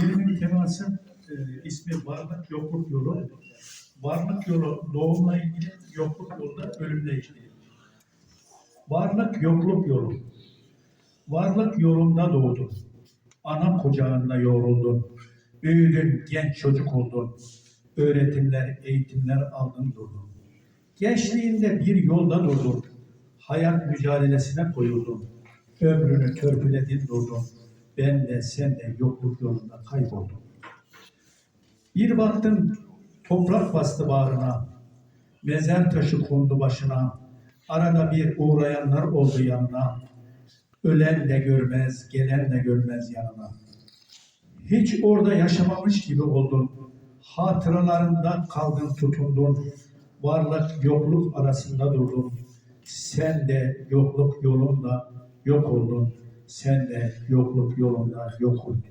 Şiirimin teması e, ismi Varlık Yokluk Yolu. Varlık yolu doğumla ilgili, yokluk yolu ölümle ilgili. Varlık yokluk yolu. Varlık yolunda doğdun. Ana kucağında yoğruldun. Büyüdün, genç çocuk oldun. Öğretimler, eğitimler aldın durdun. Gençliğinde bir yolda durdun. Hayat mücadelesine koyuldun. Ömrünü törpüledin durdun. Ben de sen de yokluk yolunda kayboldum. Bir baktın toprak bastı bağrına. Mezar taşı kondu başına. Arada bir uğrayanlar oldu yanına. Ölen de görmez, gelen de görmez yanına. Hiç orada yaşamamış gibi oldun. Hatıralarında kaldın tutundun. Varlık yokluk arasında durdun. Sen de yokluk yolunda yok oldun. Sen de yokluk yolunda yok oldun.